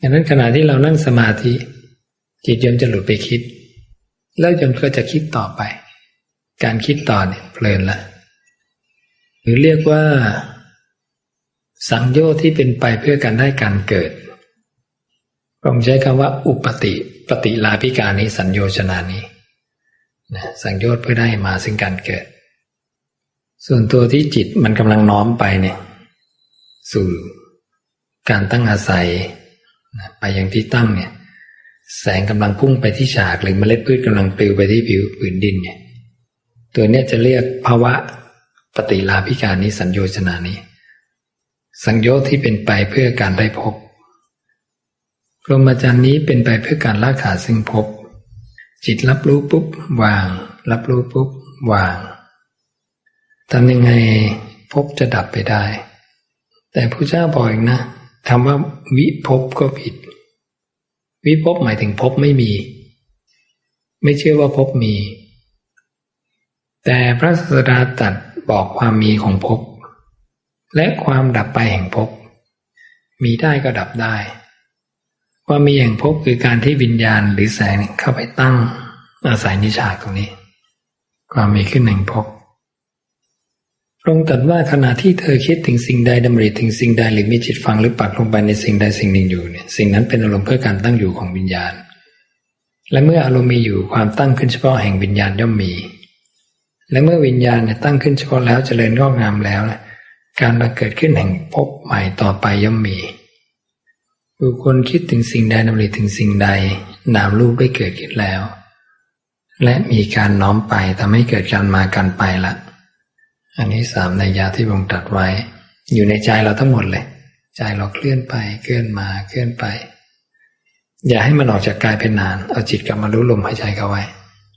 ดังนั้นขณะที่เรานั่งสมาธิ จิตยมจะหลุดไปคิด แล้วยมก็จะคิดต่อไป การคิดต่อเนี่ยเพลินละหรือเรียกว่า สังโยชน์ที่เป็นไปเพื่อการได้การเกิดผมใช้คำว่า อุปติปฏิลาภิการนี้สัญโยชนานี้นะสังโยชน์เพื่อได้มาซึ่งการเกิด ส่วนตัวที่จิตมันกำลังน้อมไปเนี่ย สู่การตั้งอาศัย นะไปยังที่ตั้งเนี่ย แสงกำลังพุ่งไปที่ฉากหรือเมล็ดพืชกำลังปลิวไปที่ผิวผืนดินเนี่ย ตัวเนี้ยจะเรียกภาวะปฏิลาภิการนี้สัญโยชนานี้ สังโยชน์ที่เป็นไปเพื่อการได้พบพรหมจรรย์นี้เป็นไปเพื่อการละขาดซึ่งพบ จิตรับรู้ปุ๊บวาง รับรู้ปุ๊บวางทำยังไงพบจะดับไปได้ แต่พระเจ้าบอกอีกนะ คำว่าวิภพก็ผิด วิภพหมายถึงภพไม่มี ไม่เชื่อว่าภพมี แต่พระศาสดาตรัสบอกความมีของภพและความดับไปแห่งภพมีได้ก็ดับได้ความมีแห่งภพคือการที่วิญญาณหรือแสงเข้าไปตั้งอาศัยนิฉาตรงนี้ ความมีขึ้นแห่งภพ พรงตรัสว่าขณะที่เธอคิดถึงสิ่งใดดำริถึงสิ่งใดหรือมีจิตฟังหรือปักลงไปในสิ่งใดสิ่งหนึ่งอยู่เนี่ยสิ่งนั้นเป็นอารมณ์เพื่อการตั้งอยู่ของวิญญาณ และเมื่ออารมณ์มีอยู่ความตั้งขึ้นเฉพาะแห่งวิญญาณย่อมมี และเมื่อวิญญาณเนี่ยตั้งขึ้นเฉพาะแล้วเจริญงอกงามแล้วนะการบังเกิดขึ้นแห่งภพใหม่ต่อไปย่อมมีบุคคลคิดถึงสิ่งใดดำริถึงสิ่งใด นามรูปได้เกิดขึ้นแล้ว และมีการน้อมไปทำให้เกิดการมาการไปละ อันนี้สามในยาที่พระองค์ตรัสไว้ อยู่ในใจเราทั้งหมดเลย ใจเราเคลื่อนไปเคลื่อนมาเคลื่อนไป อย่าให้มันออกจากกายเป็นนาน เอาจิตกลับมารู้ลมหายใจเข้าไว้